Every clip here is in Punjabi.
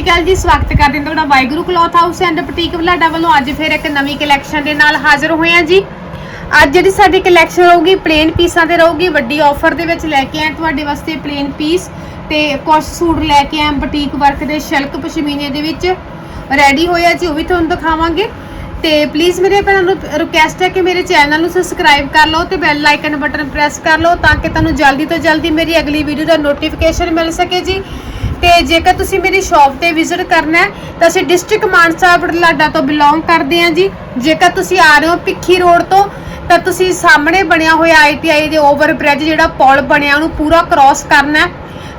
ਸਤਿ ਸ਼੍ਰੀ ਅਕਾਲ ਜੀ, ਸਵਾਗਤ ਕਰਦੇ ਹਾਂ ਤੁਹਾਡਾ Waheguru cloth house and boutique Balada ਵੱਲੋਂ ਅੱਜ ਫਿਰ ਇੱਕ ਨਵੀਂ ਕਲੈਕਸ਼ਨ ਦੇ ਨਾਲ ਹਾਜ਼ਰ ਹੋਏ ਹਾਂ ਜੀ। ਅੱਜ ਜਿਹੜੀ ਸਾਡੀ ਕਲੈਕਸ਼ਨ ਰਹੂਗੀ ਪਲੇਨ ਪੀਸਾਂ ਤੇ ਰਹੂਗੀ, ਵੱਡੀ ਆਫਰ ਦੇ ਵਿੱਚ ਲੈ ਕੇ ਆਏ ਤੁਹਾਡੇ ਵਾਸਤੇ ਪਲੇਨ ਪੀਸ ਤੇ ਕੁਝ ਸੂਟ ਲੈ ਕੇ ਆਏ ਬੁਟੀਕ ਵਰਕ ਦੇ ਸ਼ਿਲਕ ਪਸ਼ਮੀਨੇ ਦੇ ਵਿੱਚ। ਰੈਡੀ ਹੋਇਆ ਜੀ, ਉਹ ਵੀ ਤੁਹਾਨੂੰ ਦਿਖਾਵਾਂਗੇ। ਤੇ ਪਲੀਜ਼ ਮੇਰੇ ਭੈਣਾਂ ਨੂੰ ਰਿਕੁਐਸਟ ਹੈ ਕਿ ਮੇਰੇ ਚੈਨਲ ਨੂੰ ਸਬਸਕ੍ਰਾਈਬ ਕਰ ਲਓ ਤੇ ਬੈਲ ਆਈਕਨ ਬਟਨ ਪ੍ਰੈਸ ਕਰ ਲਓ ਤਾਂ ਕਿ ਤੁਹਾਨੂੰ ਜਲਦੀ ਤੋਂ ਜਲਦੀ ਮੇਰੀ ਅਗਲੀ ਵੀਡੀਓ ਦਾ ਨੋਟੀਫਿਕੇਸ਼ਨ ਮਿਲ ਸਕੇ ਜੀ। ਤੇ ਜੇਕਰ ਤੁਸੀਂ ਮੇਰੀ ਸ਼ਾਪ ਤੇ ਵਿਜ਼ਿਟ ਕਰਨਾ ਹੈ, ਤਾਂ ਅਸੀਂ ਡਿਸਟ੍ਰਿਕਟ ਮਾਨਸਾ ਬੜਲਾਡਾ ਤੋਂ ਬਿਲੋਂਗ ਕਰਦੇ ਹਾਂ ਜੀ। ਜੇਕਰ ਤੁਸੀਂ ਆ ਰਹੇ ਹੋ ਭਿੱਖੀ ਰੋਡ ਤੋਂ, ਤਾਂ ਤੁਸੀਂ ਸਾਹਮਣੇ ਬਣਿਆ ਹੋਇਆ ਆਈਟੀਆਈ ਦੇ ਓਵਰ ਬ੍ਰਿਜ ਜਿਹੜਾ ਪੁਲ ਬਣਿਆ, ਉਹਨੂੰ ਪੂਰਾ ਕ੍ਰਾਸ ਕਰਨਾ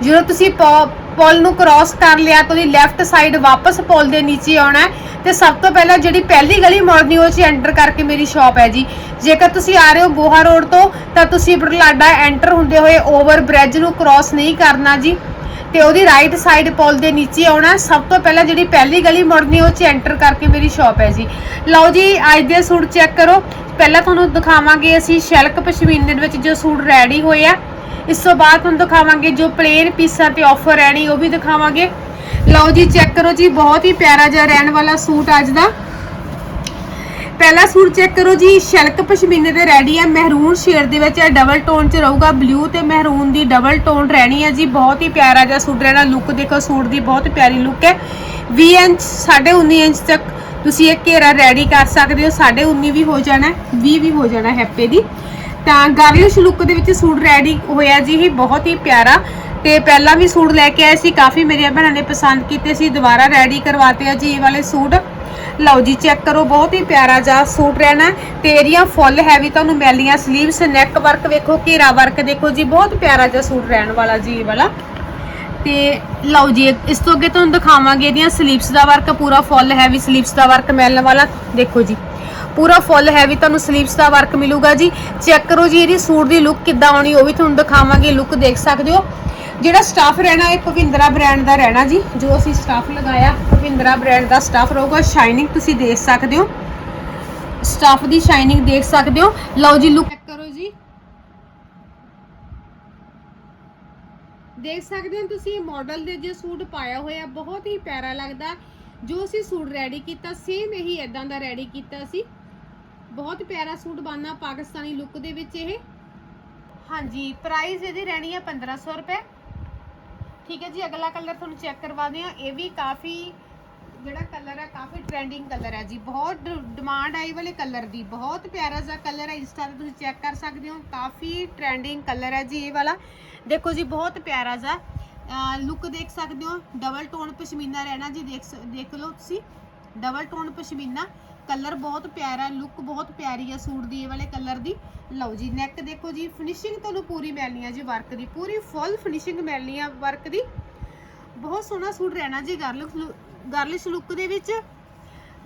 ਜਦੋਂ ਤੁਸੀਂ ਪ- ਪੁਲ ਨੂੰ ਕ੍ਰਾਸ ਕਰ ਲਿਆ, ਤਾਂ ਉਹਦੀ ਲੈਫਟ ਸਾਈਡ ਵਾਪਸ ਪੁਲ ਦੇ ਨੀਚੇ ਆਉਣਾ ਹੈ। ਤੇ ਸਭ ਤੋਂ ਪਹਿਲਾਂ ਜਿਹੜੀ ਪਹਿਲੀ ਗਲੀ ਮੁੜਨੀ, ਉਹ 'ਚ ਐਂਟਰ ਕਰਕੇ ਮੇਰੀ ਸ਼ਾਪ ਹੈ ਜੀ। ਜੇਕਰ ਤੁਸੀਂ ਆ ਰਹੇ ਹੋ ਬੋਹਾ ਰੋਡ ਤੋਂ, ਤਾਂ ਤੁਸੀਂ ਬੜਲਾਡਾ ਐਂਟਰ ਹੁੰਦੇ ਹੋਏ ਓਵਰ ਬ੍ਰਿਜ ਨੂੰ ਕ੍ਰਾਸ ਨਹੀਂ ਕਰਨਾ ਜੀ। ਤੇ ਉਹਦੀ ਰਾਈਟ ਸਾਈਡ ਪੁਲ ਦੇ ਨੀਚੇ ਆਉਣਾ ਸਭ ਤੋਂ ਪਹਿਲਾਂ ਜਿਹੜੀ ਪਹਿਲੀ ਗਲੀ ਮੁੜਨੀ, ਉਹ 'ਚ ਐਂਟਰ ਕਰਕੇ ਮੇਰੀ ਸ਼ਾਪ ਹੈ ਜੀ। ਲਓ ਜੀ, ਅੱਜ ਦੇ ਸੂਟ ਚੈੱਕ ਕਰੋ। ਪਹਿਲਾਂ ਤੁਹਾਨੂੰ ਦਿਖਾਵਾਂਗੇ ਅਸੀਂ ਸ਼ੈਲਕ ਪਸ਼ਮੀਨ ਦੇ ਵਿੱਚ ਜੋ ਸੂਟ ਰੈਡੀ ਹੋਏ ਆ। ਇਸ ਤੋਂ ਬਾਅਦ ਤੁਹਾਨੂੰ ਦਿਖਾਵਾਂਗੇ ਜੋ ਪਲੇਨ ਪੀਸਾਂ ਤੇ ਆਫਰ ਰਹਿਣੀ ਉਹ ਵੀ ਦਿਖਾਵਾਂਗੇ। ਲਓ ਜੀ ਚੈੱਕ ਕਰੋ ਜੀ, ਬਹੁਤ ਹੀ ਪਿਆਰਾ ਜਿਹਾ ਰਹਿਣ ਵਾਲਾ ਸੂਟ ਅੱਜ ਦਾ। ਪਹਿਲਾ ਸੂਟ ਚੈੱਕ ਕਰੋ ਜੀ ਸ਼ਲਕ ਪਸ਼ਮੀਨੇ ਦੇ ਰੈਡੀ ਹੈ ਮਹਿਰੂਨ ਸ਼ੇਡ ਦੇ ਵਿੱਚ ਡਬਲ ਟੋਨ ਚ ਰਹੂਗਾ ਬਲੂ ਤੇ ਮਹਿਰੂਨ ਦੀ ਡਬਲ ਟੋਨ ਰਹਿਣੀ ਹੈ ਜੀ ਬਹੁਤ ਹੀ ਪਿਆਰਾ ਜਿਹਾ ਸੂਟ ਰਹਿਣਾ ਲੁੱਕ ਦੇਖੋ ਸੂਟ ਦੀ ਬਹੁਤ ਪਿਆਰੀ ਲੁੱਕ ਹੈ। 20 ਇੰਚ 19.5 ਇੰਚ ਤੱਕ ਤੁਸੀਂ ਇਹ ਘੇਰਾ ਰੈਡੀ ਕਰ ਸਕਦੇ ਹੋ 19.5 ਵੀ ਹੋ ਜਾਣਾ ਹੈ, 20 ਵੀ ਹੋ ਜਾਣਾ ਹੈਪੇ ਦੀ। ਤਾਂ ਗਾਰਲਿਸ਼ ਲੁੱਕ ਦੇ ਵਿੱਚ ਸੂਟ ਰੈਡੀ ਹੋਇਆ ਜੀ ਇਹ ਬਹੁਤ ਹੀ ਪਿਆਰਾ। ਤੇ ਪਹਿਲਾਂ ਵੀ ਸੂਟ ਲੈ ਕੇ ਆਏ ਸੀ ਕਾਫੀ ਮੇਰੀਆਂ ਭੈਣਾਂ ਨੇ ਪਸੰਦ ਕੀਤੇ ਸੀ ਦੁਬਾਰਾ ਰੈਡੀ ਕਰਵਾਤੇ ਆ ਜੀ ਇਹ ਵਾਲੇ ਸੂਟ। ਲਓ ਜੀ ਚੈੱਕ ਕਰੋ, ਬਹੁਤ ਹੀ ਪਿਆਰਾ ਜਾ ਸੂਟ ਰਹਿਣਾ ਤੇ ਏਰੀਆ ਫੁੱਲ ਹੈਵੀ ਤੁਹਾਨੂੰ ਮੈਲੀਆਂ ਸਲੀਵਸ ਨੈਕ ਵਰਕ ਵੇਖੋ, ਘੇਰਾ ਵਰਕ ਦੇਖੋ ਜੀ, ਬਹੁਤ ਪਿਆਰਾ ਜਾ ਸੂਟ ਰਹਿਣ ਵਾਲਾ ਜੀ ਇਹ ਵਾਲਾ। ਤੇ ਲਓ ਜੀ, ਇਸ ਤੋਂ ਅੱਗੇ ਤੁਹਾਨੂੰ ਦਿਖਾਵਾਂਗੇ ਇਹਦੀਆਂ ਸਲੀਵਸ ਦਾ ਵਰਕ ਪੂਰਾ ਫੁੱਲ ਹੈਵੀ ਸਲੀਵਸ ਦਾ ਵਰਕ ਮਿਲਣ ਵਾਲਾ। ਦੇਖੋ ਜੀ ਪੂਰਾ ਫੁੱਲ ਹੈਵੀ ਤੁਹਾਨੂੰ ਸਲੀਵਸ ਦਾ ਵਰਕ ਮਿਲੂਗਾ ਜੀ। ਚੈੱਕ ਕਰੋ ਜੀ ਇਹਦੀ ਸੂਟ ਦੀ ਲੁੱਕ ਕਿੱਦਾਂ ਆਉਣੀ, ਉਹ ਵੀ ਤੁਹਾਨੂੰ ਦਿਖਾਵਾਂਗੇ ਲੁੱਕ ਦੇਖ ਸਕਦੇ ਹੋ। ਜਿਹੜਾ ਸਟਾਫ ਰਹਿਣਾ ਇਹ ਭਵਿੰਦਰਾ ਬ੍ਰਾਂਡ ਦਾ ਰਹਿਣਾ ਜੀ। ਜੋ ਅਸੀਂ ਸਟਾਫ ਲਗਾਇਆ ਭਵਿੰਦਰਾ ਬ੍ਰਾਂਡ ਦਾ ਸਟਾਫ ਰਹੂਗਾ ਸ਼ਾਈਨਿੰਗ ਤੁਸੀਂ ਦੇਖ ਸਕਦੇ ਹੋ। ਸਟਾਫ ਦੀ ਸ਼ਾਈਨਿੰਗ ਦੇਖ ਸਕਦੇ ਹੋ। ਲਓ ਜੀ ਲੁੱਕ ਚੈੱਕ ਕਰੋ ਜੀ। ਦੇਖ ਸਕਦੇ ਹੋ ਤੁਸੀਂ ਮਾਡਲ ਦੇ ਜੋ ਸੂਟ ਪਾਇਆ ਹੋਇਆ, ਬਹੁਤ ਹੀ ਪਿਆਰਾ ਲੱਗਦਾ। ਜੋ ਅਸੀਂ ਸੂਟ ਰੈਡੀ ਕੀਤਾ ਸੇਮ ਇਹੀ ਇਦਾਂ ਦਾ ਰੈਡੀ ਕੀਤਾ ਸੀ। ਬਹੁਤ ਪਿਆਰਾ ਸੂਟ ਬਣਨਾ ਪਾਕਿਸਤਾਨੀ ਲੁੱਕ ਦੇ ਵਿੱਚ ਇਹ। ਹਾਂਜੀ ਪ੍ਰਾਈਸ ਇਹਦੀ ਰਹਿਣੀ ਹੈ 1500 ਰੁਪਏ। ਠੀਕ ਹੈ ਜੀ, ਅਗਲਾ ਕਲਰ ਤੁਹਾਨੂੰ ਚੈੱਕ ਕਰਵਾਦੇ ਆ ਇਹ ਵੀ ਕਾਫੀ, ਜਿਹੜਾ ਕਲਰ ਹੈ ਕਾਫੀ ਟ੍ਰੈਂਡਿੰਗ ਕਲਰ ਹੈ ਜੀ। ਬਹੁਤ ਡਿਮਾਂਡ ਆਈ ਵਾਲੇ ਕਲਰ ਦੀ। ਬਹੁਤ ਪਿਆਰਾ ਜਿਹਾ ਕਲਰ ਹੈ ਇੰਸਟਾ ਤੇ ਤੁਸੀਂ ਚੈੱਕ ਕਰ ਸਕਦੇ ਹੋ। ਕਾਫੀ ਟ੍ਰੈਂਡਿੰਗ ਕਲਰ ਹੈ ਜੀ ਇਹ ਵਾਲਾ। ਦੇਖੋ ਜੀ, ਬਹੁਤ ਪਿਆਰਾ ਜਿਹਾ ਲੁੱਕ ਦੇਖ ਸਕਦੇ ਹੋ। ਡਬਲ ਟੋਨ ਪਸ਼ਮੀਨਾ ਰਹਿਣਾ ਜੀ, ਦੇਖ ਸ- ਦੇਖ ਲਓ ਤੁਸੀਂ। Double tone pashmina. ਕਲਰ ਬਹੁਤ ਪਿਆਰਾ ਲੁੱਕ ਬਹੁਤ ਪਿਆਰੀ ਹੈ ਸੂਟ ਦੀ, ਇਹ ਵਾਲੇ ਕਲਰ ਦੀ। ਲਓ ਜੀ ਨੈਕ ਦੇਖੋ ਜੀ ਫਿਨਿਸ਼ਿੰਗ ਤੁਹਾਨੂੰ ਪੂਰੀ ਮਿਲਣੀ ਹੈ ਜੀ ਵਰਕ ਦੀ, ਪੂਰੀ ਫੁੱਲ ਫਿਨਿਸ਼ਿੰਗ ਮਿਲਣੀ ਆ ਵਰਕ ਦੀ। ਬਹੁਤ ਸੋਹਣਾ ਸੂਟ ਰਹਿਣਾ ਜੀ ਗਰਲਿਸ਼ ਗਰਲਿਸ਼ ਲੁੱਕ ਦੇ ਵਿੱਚ।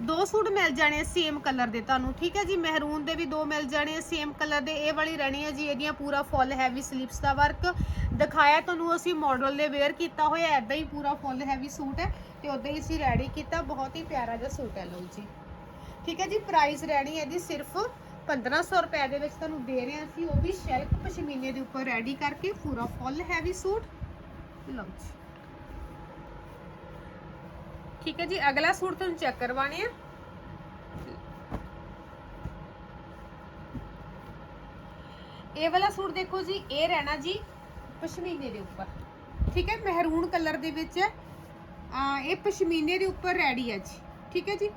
ਦੋ ਸੂਟ ਮਿਲ ਜਾਣੇ ਸੇਮ ਕਲਰ ਦੇ ਤੁਹਾਨੂੰ, ਠੀਕ ਹੈ ਜੀ? ਮਹਿਰੂਨ ਦੇ ਵੀ ਦੋ ਮਿਲ ਜਾਣੇ ਸੇਮ ਕਲਰ ਦੇ, ਇਹ ਵਾਲੀ ਰਹਿਣੀ ਹੈ ਜੀ, ਇਹਦੀਆਂ ਪੂਰਾ ਫੁੱਲ ਹੈਵੀ ਸਲੀਵਸ ਦਾ ਵਰਕ ਦਿਖਾਇਆ ਤੁਹਾਨੂੰ ਅਸੀਂ ਮਾਡਲ ਦੇ ਵੇਅਰ ਕੀਤਾ ਹੋਇਆ ਐਦਾਂ ਹੀ ਪੂਰਾ ਫੁੱਲ ਹੈਵੀ ਸੂਟ ਹੈ ਤੇ ਉਦਾਂ ਹੀ ਅਸੀਂ ਰੈਡੀ ਕੀਤਾ, ਬਹੁਤ ਹੀ ਪਿਆਰਾ ਜਿਹਾ ਸੂਟ ਹੈ, ਲਓ ਜੀ। ਠੀਕ ਹੈ ਜੀ ਪ੍ਰਾਈਸ ਰਹਿਣੀ ਹੈ ਜੀ ਸਿਰਫ 1500 ਰੁਪਏ ਦੇ ਵਿੱਚ ਤੁਹਾਨੂੰ ਦੇ ਰਹੇ ਹਾਂ ਅਸੀਂ। ਉਹ ਵੀ ਸ਼ੈਲਕ ਪਸ਼ਮੀਨੇ ਦੇ ਉੱਪਰ ਰੈਡੀ ਕਰਕੇ ਪੂਰਾ ਫੁੱਲ ਹੈਵੀ ਸੂਟ। ਲਓ ਜੀ। ਠੀਕ ਹੈ ਜੀ, ਅਗਲਾ ਸੂਟ ਤੁਹਾਨੂੰ ਚੈੱਕ ਕਰਵਾਣੇ ਆ। ਇਹ ਵਾਲਾ ਸੂਟ ਦੇਖੋ ਜੀ, ਇਹ ਰਹਿਣਾ ਜੀ ਪਸ਼ਮੀਨੇ ਦੇ ਉੱਪਰ। ਠੀਕ ਹੈ, ਮਹਿਰੂਨ ਕਲਰ ਦੇ ਵਿੱਚ ਆ ਇਹ ਪਸ਼ਮੀਨੇ ਦੇ ਉੱਪਰ ਰੈਡੀ ਹੈ ਜੀ। ਠੀਕ ਹੈ ਜੀ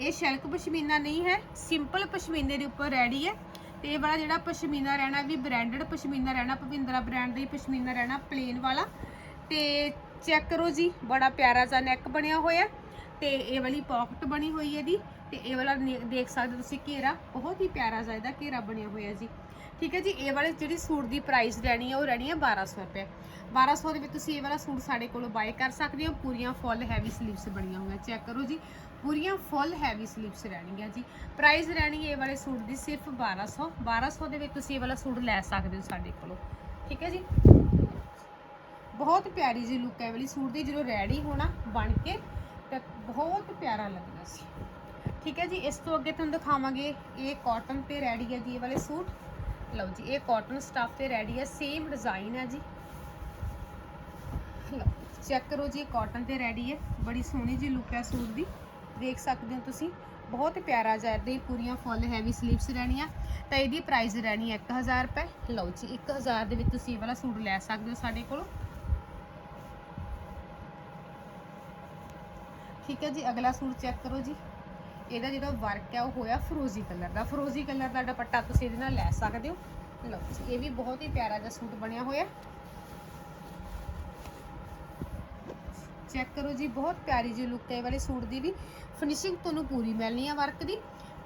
ਇਹ ਸ਼ਿਲਕ ਪਸ਼ਮੀਨਾ ਨਹੀਂ ਹੈ, ਸਿੰਪਲ ਪਸ਼ਮੀਨੇ ਦੇ ਉੱਪਰ ਰੈਡੀ ਹੈ। ਤੇ ਇਹ ਵਾਲਾ ਜਿਹੜਾ ਪਸ਼ਮੀਨਾ ਰਹਿਣਾ ਵੀ ਬ੍ਰਾਂਡਡ ਪਸ਼ਮੀਨਾ ਰਹਿਣਾ, ਭਵਿੰਦਰਾ ਬ੍ਰਾਂਡ ਦਾ ਹੀ ਪਸ਼ਮੀਨਾ ਰਹਿਣਾ ਪਲੇਨ ਵਾਲਾ। ਤੇ ਚੈੱਕ ਕਰੋ ਜੀ, ਬੜਾ ਪਿਆਰਾ ਜਿਹਾ ਨੈਕ ਬਣਿਆ ਹੋਇਆ ਤੇ ਇਹ ਵਾਲੀ ਪਾਕਟ ਬਣੀ ਹੋਈ ਹੈ ਦੀ ਤੇ ਇਹ ਵਾਲਾ ਨੇ- ਦੇਖ ਸਕਦੇ ਹੋ ਤੁਸੀਂ ਘੇਰਾ, ਬਹੁਤ ਹੀ ਪਿਆਰਾ ਜਿਹਾ ਇਹਦਾ ਘੇਰਾ ਬਣਿਆ ਹੋਇਆ ਜੀ। ਠੀਕ ਹੈ ਜੀ, ਇਹ ਵਾਲੇ ਜਿਹੜੀ ਸੂਟ ਦੀ ਪ੍ਰਾਈਸ ਰਹਿਣੀ ਹੈ, ਉਹ ਰਹਿਣੀ ਹੈ 1200 ਰੁਪਏ। 1200 ਦੇ ਵਿੱਚ ਤੁਸੀਂ ਇਹ ਵਾਲਾ ਸੂਟ ਸਾਡੇ ਕੋਲੋਂ ਬਾਏ ਕਰ ਸਕਦੇ ਹੋ। ਪੂਰੀਆਂ ਫੁੱਲ ਹੈਵੀ ਸਲੀਵਸ ਬਣੀਆਂ ਹੋਈਆਂ। ਚੈੱਕ ਕਰੋ ਜੀ, ਪੂਰੀਆਂ ਫੁੱਲ ਹੈਵੀ ਸਲੀਵਸ ਰਹਿਣਗੀਆਂ ਜੀ। ਪ੍ਰਾਈਸ ਰਹਿਣੀ ਹੈ ਇਹ ਵਾਲੇ ਸੂਟ ਦੀ ਸਿਰਫ 1200 1200 ਦੇ ਵਿੱਚ ਤੁਸੀਂ ਇਹ ਵਾਲਾ ਸੂਟ ਲੈ ਸਕਦੇ ਹੋ ਸਾਡੇ ਕੋਲੋਂ। ਠੀਕ ਹੈ ਜੀ? ਬਹੁਤ ਪਿਆਰੀ ਜੀ ਲੁੱਕ ਹੈ ਇਹ ਵਾਲੀ ਸੂਟ ਦੀ, ਜਦੋਂ ਰੈਡੀ ਹੋਣਾ, ਬਣ ਕੇ, ਤਾਂ ਬਹੁਤ ਪਿਆਰਾ ਲੱਗਣਾ ਸੀ। ਠੀਕ ਹੈ ਜੀ, ਇਸ ਤੋਂ ਅੱਗੇ ਤੁਹਾਨੂੰ ਦਿਖਾਵਾਂਗੇ, ਇਹ ਕਾਟਨ ਤੇ ਰੈਡੀ ਹੈ ਜੀ ਇਹ ਵਾਲੇ ਸੂਟ। ਲਓ ਜੀ, ਇਹ ਕਾਟਨ ਸਟਫ ਤੇ ਰੈਡੀ ਹੈ ਸੇਮ ਡਿਜ਼ਾਈਨ ਹੈ ਜੀ। ਲਓ ਚੈੱਕ ਕਰੋ ਜੀ, ਇਹ ਕਾਟਨ ਤੇ ਰੈਡੀ ਹੈ। ਬੜੀ ਸੋਹਣੀ ਜੀ ਲੁੱਕ ਹੈ ਸੂਟ ਦੀ। ਦੇਖ ਸਕਦੇ ਹੋ ਤੁਸੀਂ, ਬਹੁਤ ਪਿਆਰਾ ਜਿਹਾ ਇਹਦੇ, ਪੂਰੀਆਂ ਫੁੱਲ ਹੈਵੀ ਸਲੀਵਸ ਰਹਿਣੀਆਂ। ਤਾਂ ਇਹਦੀ ਪ੍ਰਾਈਸ ਰਹਿਣੀ ਹੈ 1000 ਰੁਪਏ। ਲਓ ਜੀ 1000 ਦੇ ਵਿੱਚ ਤੁਸੀਂ ਇਹ ਵਾਲਾ ਸੂਟ ਲੈ ਸਕਦੇ ਹੋ ਸਾਡੇ ਕੋਲੋਂ। ਠੀਕ ਹੈ ਜੀ, ਅਗਲਾ ਸੂਟ ਚੈੱਕ ਕਰੋ ਜੀ। ਇਹਦਾ ਜਿਹੜਾ ਵਰਕ ਹੈ ਉਹ ਹੋਇਆ ਫਰੋਜ਼ੀ ਕਲਰ ਦਾ। ਫਰੋਜ਼ੀ ਕਲਰ ਦਾ ਦੁਪੱਟਾ ਤੁਸੀਂ ਇਹਦੇ ਨਾਲ ਲੈ ਸਕਦੇ ਹੋ। ਲਓ ਇਹ ਵੀ ਬਹੁਤ ਹੀ ਪਿਆਰਾ ਜਿਹਾ ਸੂਟ ਬਣਿਆ ਹੋਇਆ। ਚੈੱਕ ਕਰੋ ਜੀ, ਬਹੁਤ ਪਿਆਰੀ ਜੀ ਲੁੱਕ ਹੈ ਇਹ ਵਾਲੇ ਸੂਟ ਦੀ ਵੀ। ਫਿਨਿਸ਼ਿੰਗ ਤੁਹਾਨੂੰ ਪੂਰੀ ਮਿਲਣੀ ਆ ਵਰਕ ਦੀ।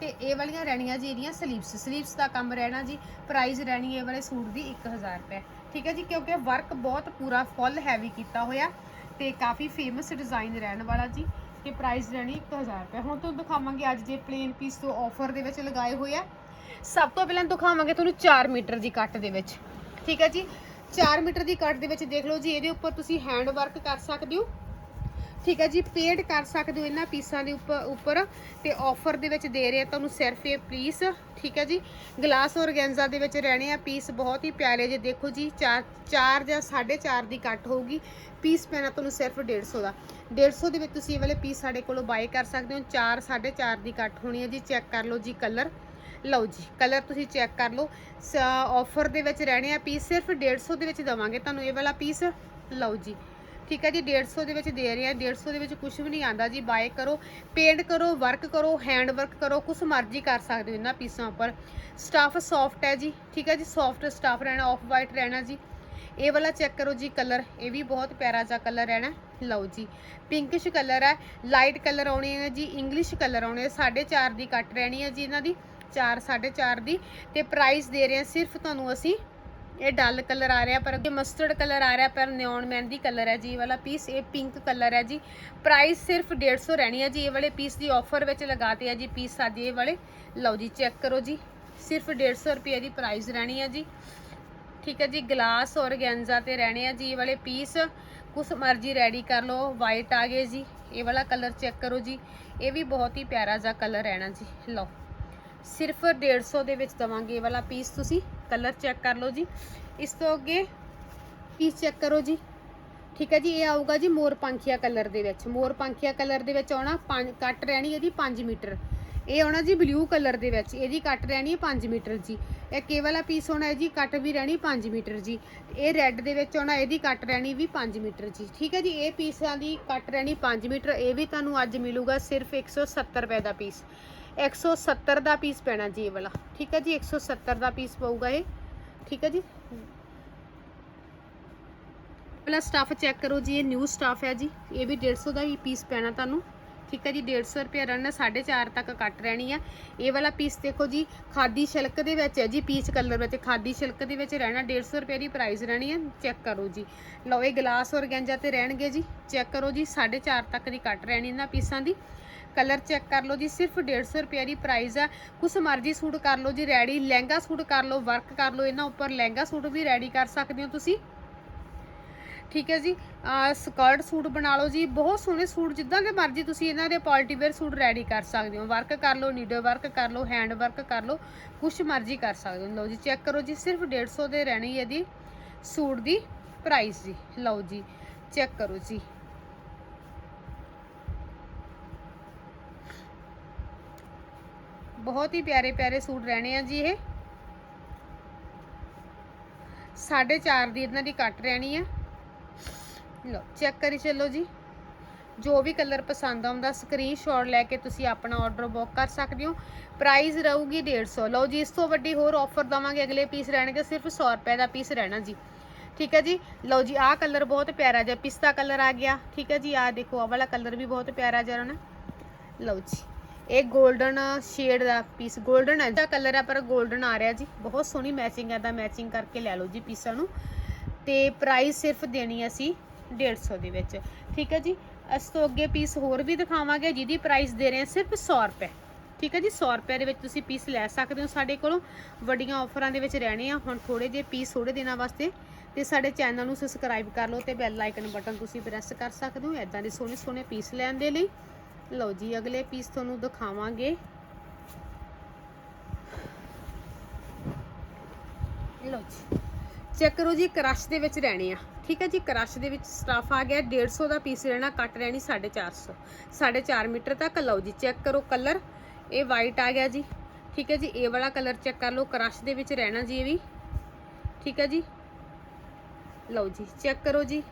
ਤੇ ਇਹ ਵਾਲੀਆਂ ਰਹਿਣੀਆਂ ਜੀ ਇਹਦੀਆਂ ਸਲੀਵਸ ਸਲੀਵਸ ਦਾ ਕੰਮ ਰਹਿਣਾ ਜੀ ਪ੍ਰਾਈਸ ਰਹਿਣੀ ਇਹ ਵਾਲੇ ਸੂਟ ਦੀ 1000 ਰੁਪਏ। ਠੀਕ ਹੈ ਜੀ, ਕਿਉਂਕਿ ਵਰਕ ਬਹੁਤ ਪੂਰਾ ਫੁੱਲ ਹੈਵੀ ਕੀਤਾ ਹੋਇਆ ਤੇ ਕਾਫੀ ਫੇਮਸ ਡਿਜ਼ਾਈਨ ਰਹਿਣ ਵਾਲਾ ਜੀ। ਤੇ ਪ੍ਰਾਈਸ ਰਹਿਣੀ 1000 ਰੁਪਏ। ਹੁਣ ਤੁਹਾਨੂੰ ਦਿਖਾਵਾਂਗੇ ਅੱਜ ਜੇ ਪਲੇਨ ਪੀਸ ਤੋਂ ਆਫਰ ਦੇ ਵਿੱਚ ਲਗਾਏ ਹੋਏ ਆ। ਸਭ ਤੋਂ ਪਹਿਲਾਂ ਦਿਖਾਵਾਂਗੇ ਤੁਹਾਨੂੰ 4 ਮੀਟਰ ਦੀ ਕੱਟ ਦੇ ਵਿੱਚ। ਠੀਕ ਹੈ ਜੀ? 4 ਮੀਟਰ ਦੀ ਕੱਟ ਦੇ ਵਿੱਚ ਦੇਖ ਲਓ ਜੀ, ਇਹਦੇ ਉੱਪਰ ਤੁਸੀਂ ਹੈਂਡ ਵਰਕ ਕਰ ਸਕਦੇ ਹੋ। ਠੀਕ ਹੈ ਜੀ ਪੇਡ ਕਰ ਸਕਦੇ ਹੋ ਇਹਨਾਂ ਪੀਸਾਂ ਦੇ ਉੱਪਰ ਉੱਪਰ ਤੇ ਆਫਰ ਦੇ ਵਿੱਚ ਦੇ ਰਹੇ ਆ ਤੁਹਾਨੂੰ ਸਿਰਫ ਇਹ ਪਲੀਸ ਠੀਕ ਹੈ ਜੀ। ਗਲਾਸ ਔਰਗੈਂਜ਼ਾ ਦੇ ਵਿੱਚ ਰਹਿਣੇ ਆ ਪੀਸ ਬਹੁਤ ਹੀ ਪਿਆਰੇ ਜੇ, ਦੇਖੋ ਜੀ 4 4 ਜਾਂ 4.5 ਦੀ ਕੱਟ ਹੋਊਗੀ। ਪੀਸ ਪੈਣਾ ਤੁਹਾਨੂੰ ਸਿਰਫ 150 ਦਾ। 150 ਦੇ ਵਿੱਚ ਤੁਸੀਂ ਇਹ ਵਾਲੇ ਪੀਸ ਸਾਡੇ ਕੋਲੋਂ ਬਾਏ ਕਰ ਸਕਦੇ ਹੋ 4 4.5 ਦੀ ਕੱਟ ਹੋਣੀ ਹੈ ਜੀ ਚੈੱਕ ਕਰ ਲਓ ਜੀ ਕਲਰ ਲਓ ਜੀ ਕਲਰ ਤੁਸੀਂ ਚੈੱਕ ਕਰ ਲਓ। ਆਫਰ ਦੇ ਵਿੱਚ ਰਹਿਣੇ ਆ ਪੀਸ ਸਿਰਫ 150 ਦੇ ਵਿੱਚ ਦਵਾਂਗੇ ਤੁਹਾਨੂੰ ਇਹ ਵਾਲਾ ਪੀਸ ਲਓ ਜੀ ਠੀਕ ਹੈ ਜੀ 150 ਦੇ ਵਿੱਚ ਦੇ ਰਹੇ ਆ 150 ਦੇ ਵਿੱਚ ਕੁਝ ਵੀ ਨਹੀਂ ਆਂਦਾ ਜੀ। ਬਾਏ ਕਰੋ ਪੇਂਟ ਕਰੋ ਵਰਕ ਕਰੋ ਹੈਂਡ ਵਰਕ ਕਰੋ, ਕੁਛ ਮਰਜ਼ੀ ਕਰ ਸਕਦੇ ਹੋ ਇਹਨਾਂ ਪੀਸਾਂ ਉੱਪਰ। ਸਟਾਫ ਸੌਫਟ ਹੈ ਜੀ, ਠੀਕ ਹੈ ਜੀ ਸੌਫਟ ਸਟਾਫ ਰਹਿਣਾ ਆਫ ਵਾਈਟ ਰਹਿਣਾ ਜੀ। ਇਹ ਵਾਲਾ ਚੈੱਕ ਕਰੋ ਜੀ ਕਲਰ ਇਹ ਵੀ ਬਹੁਤ ਪਿਆਰਾ ਜਿਹਾ ਕਲਰ ਰਹਿਣਾ। ਲਓ ਜੀ ਪਿੰਕਿਸ਼ ਕਲਰ ਹੈ ਲਾਈਟ ਕਲਰ ਆਉਣੇ ਹੈ ਜੀ ਇੰਗਲਿਸ਼ ਕਲਰ ਆਉਣੇ 4.5 ਦੀ ਕੱਟ ਰਹਿਣੀ ਹੈ ਜੀ ਇਹਨਾਂ ਦੀ 4 4.5 ਦੀ। ਤੇ ਪ੍ਰਾਈਸ ਦੇ ਰਹੇ ਹਾਂ, ਸਿਰਫ ਤੁਹਾਨੂੰ ਅਸੀਂ ਇਹ ਡਲ ਕਲਰ ਆ ਰਿਹਾ, ਪਰ ਅੱਗੇ ਮਸਟਰਡ ਕਲਰ ਆ ਰਿਹਾ, ਪਰ ਨਿਓਨ ਮਹਿੰਦੀ ਕਲਰ ਹੈ ਜੀ, ਇਹ ਵਾਲਾ ਪੀਸ ਇਹ ਪਿੰਕ ਕਲਰ ਹੈ ਜੀ। ਪ੍ਰਾਈਸ ਸਿਰਫ 150 ਰਹਿਣੀ ਹੈ ਜੀ, ਇਹ ਵਾਲੇ ਪੀਸ ਦੀ ਆਫਰ ਵਿੱਚ ਲਗਾਤੇ ਆ ਜੀ ਪੀਸ ਅੱਜ ਇਹ ਵਾਲੇ। ਲਓ ਜੀ ਚੈੱਕ ਕਰੋ ਜੀ, ਸਿਰਫ 150 ਰੁਪਏ ਦੀ ਪ੍ਰਾਈਸ ਰਹਿਣੀ ਹੈ ਜੀ। ਠੀਕ ਹੈ ਜੀ ਗਲਾਸ ਔਰ ਗੈਂਜਾ ਤੇ ਰਹਿਣੇ ਆ ਜੀ ਇਹ ਵਾਲੇ ਪੀਸ ਕੁਛ ਮਰਜ਼ੀ ਰੈਡੀ ਕਰ ਲਓ ਵਾਈਟ ਆ ਗਏ ਜੀ। ਇਹ ਵਾਲਾ ਕਲਰ ਚੈੱਕ ਕਰੋ ਜੀ, ਇਹ ਵੀ ਬਹੁਤ ਹੀ ਪਿਆਰਾ ਜਿਹਾ ਕਲਰ ਰਹਿਣਾ ਜੀ। ਲਓ, ਸਿਰਫ 150 ਦੇ ਵਿੱਚ ਦਵਾਂਗੇ ਇਹ ਵਾਲਾ ਪੀਸ ਤੁਸੀਂ। ਕਲਰ ਚੈੱਕ ਕਰ ਲਓ ਜੀ। ਇਸ ਤੋਂ ਅੱਗੇ ਪੀਸ ਚੈੱਕ ਕਰੋ ਜੀ। ਠੀਕ ਹੈ ਜੀ, ਇਹ ਆਊਗਾ ਜੀ ਮੋਰ ਪੰਖੀਆ ਕਲਰ ਦੇ ਵਿੱਚ। ਮੋਰ ਪੰਖੀਆ ਕਲਰ ਦੇ ਵਿੱਚ ਆਉਣਾ ਪੰਜ, ਕੱਟ ਰਹਿਣੀ ਇਹਦੀ 5 ਮੀਟਰ। ਇਹ ਆਉਣਾ ਜੀ ਬਲੂ ਕਲਰ ਦੇ ਵਿੱਚ। ਇਹਦੀ ਕੱਟ ਰਹਿਣੀ ਹੈ 5 ਮੀਟਰ ਜੀ। ਇਹ ਕੇ ਵਾਲਾ ਪੀਸ ਹੋਣਾ ਹੈ ਜੀ, ਕੱਟ ਵੀ ਰਹਿਣੀ 5 ਮੀਟਰ ਜੀ। ਇਹ ਰੈੱਡ ਦੇ ਵਿੱਚ ਆਉਣਾ, ਇਹਦੀ ਕੱਟ ਰਹਿਣੀ ਵੀ 5 ਮੀਟਰ ਜੀ। ਠੀਕ ਹੈ ਜੀ, ਇਹ ਪੀਸਾਂ ਦੀ ਕੱਟ ਰਹਿਣੀ 5 ਮੀਟਰ। ਇਹ ਵੀ ਤੁਹਾਨੂੰ ਅੱਜ ਮਿਲੂਗਾ ਸਿਰਫ 170 ਰੁਪਏ ਦਾ ਪੀਸ 170 ਦਾ ਪੀਸ ਪੈਣਾ ਜੀ ਇਹ ਵਾਲਾ। ਠੀਕ ਹੈ ਜੀ 170 ਦਾ ਪੀਸ ਪਊਗਾ ਇਹ। ਠੀਕ ਹੈ ਜੀ। ਪਹਿਲਾ ਸਟਾਫ ਚੈੱਕ ਕਰੋ ਜੀ, ਇਹ ਨਿਊ ਸਟਾਫ ਹੈ ਜੀ। ਇਹ ਵੀ 150 ਦਾ ਹੀ ਪੀਸ ਪੈਣਾ ਤੁਹਾਨੂੰ। ਠੀਕ ਹੈ ਜੀ 150 ਰੁਪਏ ਰਨ 4.5 ਤੱਕ ਕੱਟ ਰਹਿਣੀ ਆ ਇਹ ਵਾਲਾ ਪੀਸ ਦੇਖੋ ਜੀ, ਖਾਦੀ ਸ਼ਿਲਕ ਦੇ ਵਿੱਚ ਹੈ ਜੀ ਪੀਚ ਕਲਰ ਵਿੱਚ। ਖਾਦੀ ਸ਼ਿਲਕ ਦੇ ਵਿੱਚ ਰਹਿਣਾ 150 ਰੁਪਏ ਦੀ ਪ੍ਰਾਈਸ ਰਹਿਣੀ ਹੈ। ਚੈੱਕ ਕਰੋ ਜੀ। ਲਓ, ਇਹ ਗਲਾਸ ਔਰਗੈਂਜਾ ਤੇ ਰਹਿਣਗੇ ਜੀ। ਚੈੱਕ ਕਰੋ ਜੀ 4.5 ਤੱਕ ਦੀ ਕੱਟ ਰਹਿਣੀ ਇਹਨਾਂ ਪੀਸਾਂ ਦੀ। ਕਲਰ ਚੈੱਕ ਕਰ ਲਓ ਜੀ, ਸਿਰਫ 150 ਰੁਪਏ ਦੀ ਪ੍ਰਾਈਸ ਹੈ ਕੁਛ ਮਰਜ਼ੀ ਸੂਟ ਕਰ ਲਓ ਜੀ, ਰੈਡੀ। ਲਹਿੰਗਾ ਸੂਟ ਕਰ ਲਓ ਵਰਕ ਕਰ ਲਓ, ਇਹਨਾਂ ਉੱਪਰ ਲਹਿੰਗਾ ਸੂਟ ਵੀ ਰੈਡੀ ਕਰ ਸਕਦੇ ਹੋ ਤੁਸੀਂ। ਠੀਕ ਹੈ ਜੀ ਸਕਰਟ ਸੂਟ ਬਣਾ ਲਓ ਜੀ। ਬਹੁਤ ਸੋਹਣੇ ਸੂਟ, ਜਿੱਦਾਂ ਦੇ ਮਰਜ਼ੀ ਤੁਸੀਂ ਇਹਨਾਂ ਦੇ ਪਾਰਟੀ ਵੇਅਰ ਸੂਟ ਰੈਡੀ ਕਰ ਸਕਦੇ ਹੋ। ਵਰਕ ਕਰ ਲਓ ਨੀਡਰ ਵਰਕ ਕਰ ਲਓ ਹੈਂਡ ਵਰਕ ਕਰ ਲਓ, ਕੁਛ ਮਰਜ਼ੀ ਕਰ ਸਕਦੇ ਹੋ। ਲਓ ਜੀ, ਚੈੱਕ ਕਰੋ ਜੀ, ਸਿਰਫ 150 ਦੇ ਰਹਿਣੀ ਹੈ ਇਹਦੀ ਸੂਟ ਦੀ ਪ੍ਰਾਈਸ ਜੀ। ਲਓ ਜੀ, ਚੈੱਕ ਕਰੋ ਜੀ। ਬਹੁਤ ਹੀ ਪਿਆਰੇ ਪਿਆਰੇ ਸੂਟ ਰਹਿਣੇ ਆ ਜੀ ਇਹ। 4.5 ਦੀ ਇਹਨਾਂ ਦੀ ਕੱਟ ਰਹਿਣੀ ਆ। ਲਓ ਚੈੱਕ ਕਰੀ ਚੱਲੋ ਜੀ। ਜੋ ਵੀ ਕਲਰ ਪਸੰਦ ਆਉਂਦਾ ਸਕਰੀਨਸ਼ਾਟ ਲੈ ਕੇ ਤੁਸੀਂ ਆਪਣਾ ਆਰਡਰ ਬੁੱਕ ਕਰ ਸਕਦੇ ਹੋ। ਪ੍ਰਾਈਸ ਰਹੂਗੀ 150 ਲਓ ਜੀ, ਇਸ ਤੋਂ ਵੱਡੀ ਹੋਰ ਆਫਰ ਦਵਾਂਗੇ। ਅਗਲੇ ਪੀਸ ਰਹਿਣਗੇ ਸਿਰਫ 100 ਰੁਪਏ ਦਾ ਪੀਸ ਰਹਿਣਾ ਜੀ। ਠੀਕ ਹੈ ਜੀ? ਲਓ ਜੀ, ਆਹ ਕਲਰ ਬਹੁਤ ਪਿਆਰਾ ਜਿਹਾ, ਪਿਸਤਾ ਕਲਰ ਆ ਗਿਆ। ਠੀਕ ਹੈ ਜੀ, ਆਹ ਦੇਖੋ, ਆਹ ਵਾਲਾ ਕਲਰ ਵੀ ਬਹੁਤ ਪਿਆਰਾ ਜਿਹਾ ਨਾ ਲਓ ਜੀ। ਇਹ 골ਡਨ ਸ਼ੇਡ ਦਾ ਪੀਸ 골ਡਨ ਹੈ। ਦਾ ਕਲਰ ਹੈ, ਪਰ 골ਡਨ ਆ ਰਿਹਾ ਜੀ। ਬਹੁਤ ਸੋਹਣੀ ਮੈਚਿੰਗ ਹੈ ਤਾਂ ਮੈਚਿੰਗ ਕਰਕੇ ਲੈ ਲਓ ਜੀ ਪੀਸਾਂ ਨੂੰ। ਤੇ ਪ੍ਰਾਈਸ ਸਿਰਫ ਦੇਣੀ ਅਸੀਂ 150 ਦੇ ਵਿੱਚ। ਠੀਕ ਹੈ ਜੀ? ਅਸੀਂ ਤੋਂ ਅੱਗੇ ਪੀਸ ਹੋਰ ਵੀ ਦਿਖਾਵਾਂਗੇ, ਜਿਹਦੀ ਪ੍ਰਾਈਸ ਦੇ ਰਹੇ ਹਾਂ ਸਿਰਫ 100 ਰੁਪਏ। ਠੀਕ ਹੈ ਜੀ? 100 ਰੁਪਏ ਦੇ ਵਿੱਚ ਤੁਸੀਂ ਪੀਸ ਲੈ ਸਕਦੇ ਹੋ ਸਾਡੇ ਕੋਲੋਂ। ਵੱਡੀਆਂ ਆਫਰਾਂ ਦੇ ਵਿੱਚ ਰਹਿਣੇ ਆ। ਹੁਣ ਥੋੜੇ ਜਿਹੇ ਪੀਸ ਥੋੜੇ ਦਿਨਾਂ ਵਾਸਤੇ। ਤੇ ਸਾਡੇ ਚੈਨਲ ਨੂੰ ਸਬਸਕ੍ਰਾਈਬ ਕਰ ਲਓ ਤੇ ਬੈਲ ਆਈਕਨ ਬਟਨ ਤੁਸੀਂ ਪ੍ਰੈਸ ਕਰ ਸਕਦੇ ਹੋ। ਐਦਾਂ ਦੇ ਸੋਹਣੇ ਸੋਹਣੇ ਪੀਸ ਲੈਣ ਦੇ ਲਈ। ਲਓ ਜੀ, ਅਗਲੇ ਪੀਸ ਤੁਹਾਨੂੰ ਦਿਖਾਵਾਂਗੇ। ਲਓ ਜੀ ਚੈੱਕ ਕਰੋ ਜੀ, ਕ੍ਰਸ਼ ਦੇ ਵਿੱਚ ਰਹਿਣੇ ਆ। ਠੀਕ ਹੈ ਜੀ, ਕ੍ਰਸ਼ ਦੇ ਵਿੱਚ ਸਟਾਫ ਆ ਗਿਆ 150 ਦਾ ਪੀਸ ਰਹਿਣਾ ਕੱਟ ਰਹਿਣੀ 450 4.5 ਮੀਟਰ ਤੱਕ, ਲਓ ਜੀ ਚੈੱਕ ਕਰੋ ਕਲਰ ਇਹ ਵਾਈਟ ਆ ਗਿਆ ਜੀ। ਠੀਕ ਹੈ ਜੀ, ਇਹ ਵਾਲਾ ਕਲਰ ਚੈੱਕ ਕਰ ਲਓ, ਕ੍ਰਸ਼ ਦੇ ਵਿੱਚ ਰਹਿਣਾ ਜੀ ਇਹ ਵੀ। ਠੀਕ ਹੈ ਜੀ। ਲਓ ਜੀ ਚੈੱਕ ਕਰੋ ਜੀ।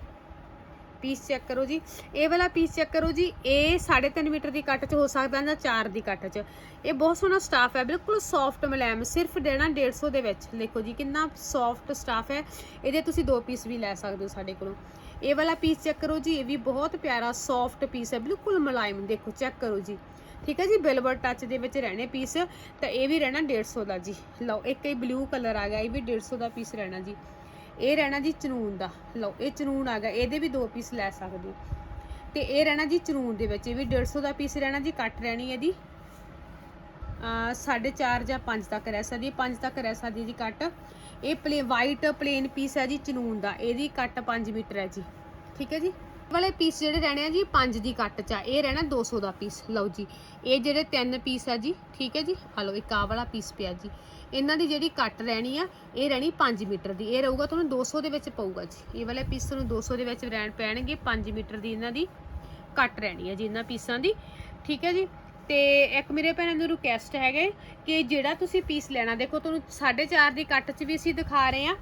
ਪੀਸ ਚੈੱਕ ਕਰੋ ਜੀ। ਇਹ ਵਾਲਾ ਪੀਸ ਚੈੱਕ ਕਰੋ ਜੀ, ਇਹ 3.5 ਮੀਟਰ ਦੀ ਕੱਟ 'ਚ ਹੋ ਸਕਦਾ ਜਾਂ 4 ਦੀ ਕੱਟ 'ਚ। ਇਹ ਬਹੁਤ ਸੋਹਣਾ ਸਟਾਫ ਹੈ, ਬਿਲਕੁਲ ਸੌਫਟ ਮੁਲਾਇਮ ਸਿਰਫ ਦੇਣਾ 150 ਦੇ ਵਿੱਚ। ਦੇਖੋ ਜੀ, ਕਿੰਨਾ ਸੌਫਟ ਸਟਾਫ ਹੈ। ਇਹਦੇ ਤੁਸੀਂ ਦੋ ਪੀਸ ਵੀ ਲੈ ਸਕਦੇ ਹੋ ਸਾਡੇ ਕੋਲੋਂ। ਇਹ ਵਾਲਾ ਪੀਸ ਚੈੱਕ ਕਰੋ ਜੀ, ਇਹ ਵੀ ਬਹੁਤ ਪਿਆਰਾ ਸੌਫਟ ਪੀਸ ਹੈ, ਬਿਲਕੁਲ ਮੁਲਾਇਮ। ਦੇਖੋ ਚੈੱਕ ਕਰੋ ਜੀ। ਠੀਕ ਹੈ ਜੀ ਬਿਲਬਰ ਟੱਚ ਦੇ ਵਿੱਚ ਰਹਿਣੇ ਪੀਸ ਤਾਂ ਇਹ ਵੀ ਰਹਿਣਾ 150 ਦਾ ਜੀ। ਲਓ, ਇੱਕ ਹੀ ਬਲੂ ਕਲਰ ਆ ਗਿਆ, ਇਹ ਵੀ 150 ਦਾ ਪੀਸ ਰਹਿਣਾ ਜੀ। ਇਹ ਰਹਿਣਾ ਜੀ ਚਨੂਨ ਦਾ। ਲਓ, ਇਹ ਚਨੂਨ ਆ ਗਿਆ, ਇਹਦੇ ਵੀ ਦੋ ਪੀਸ ਲੈ ਸਕਦੇ। ਹੋ ਤੇ ਇਹ ਰਹਿਣਾ ਜੀ ਚਨੂਨ ਦੇ ਵਿੱਚ, ਇਹ ਵੀ 150 ਦਾ ਪੀਸ ਰਹਿਣਾ ਜੀ, ਕੱਟ ਰਹਿਣੀ ਇਹਦੀ ਆ 4.5 ਜਾਂ 5 ਤੱਕ ਰਹਿ ਸਕਦੀ 5 ਤੱਕ ਰਹਿ ਸਕਦੀ ਜੀ ਕੱਟ। ਇਹ ਪਲੇ ਵਾਈਟ ਪਲੇਨ ਪੀਸ ਹੈ ਜੀ, ਚਨੂਨ ਦਾ। ਇਹਦੀ ਕੱਟ 5 ਮੀਟਰ ਹੈ ਜੀ। ਠੀਕ ਹੈ ਜੀ? ਵਾਲੇ ਪੀਸ ਜਿਹੜੇ ਰਹਿਣੇ ਆ ਜੀ 5 ਦੀ ਕੱਟ ਚ ਆ। ਇਹ ਰਹਿਣਾ 200 ਦਾ ਪੀਸ ਲਓ ਜੀ, ਇਹ ਜਿਹੜੇ ਤਿੰਨ ਪੀਸ ਆ ਜੀ, ਠੀਕ ਹੈ ਜੀ? ਆ ਲਓ, ਇੱਕ ਆ ਵਾਲਾ ਪੀਸ ਪਿਆ ਜੀ। ਇਹਨਾਂ ਦੀ ਜਿਹੜੀ ਕੱਟ ਰਹਿਣੀ ਆ, ਇਹ ਰਹਿਣੀ 5 ਮੀਟਰ ਦੀ। ਇਹ ਰਹੂਗਾ ਤੁਹਾਨੂੰ 200 ਦੇ ਵਿੱਚ ਪਊਗਾ ਜੀ। ਇਹ ਵਾਲੇ ਪੀਸ ਤੁਹਾਨੂੰ 200 ਦੇ ਵਿੱਚ ਰਹਿਣ ਪੈਣਗੇ 5 ਮੀਟਰ ਦੀ ਇਹਨਾਂ ਦੀ ਕੱਟ ਰਹਿਣੀ ਆ ਜੀ, ਇਹਨਾਂ ਪੀਸਾਂ ਦੀ। ਠੀਕ ਹੈ ਜੀ? ਤੇ ਇੱਕ ਮੇਰੇ ਭੈਣਾਂ ਨੂੰ ਰਿਕੁਐਸਟ ਹੈਗੇ ਕਿ ਜਿਹੜਾ ਤੁਸੀਂ ਪੀਸ ਲੈਣਾ, ਦੇਖੋ ਤੁਹਾਨੂੰ 4.5 ਦੀ ਕੱਟ 'ਚ ਵੀ ਅਸੀਂ ਦਿਖਾ ਰਹੇ ਆ।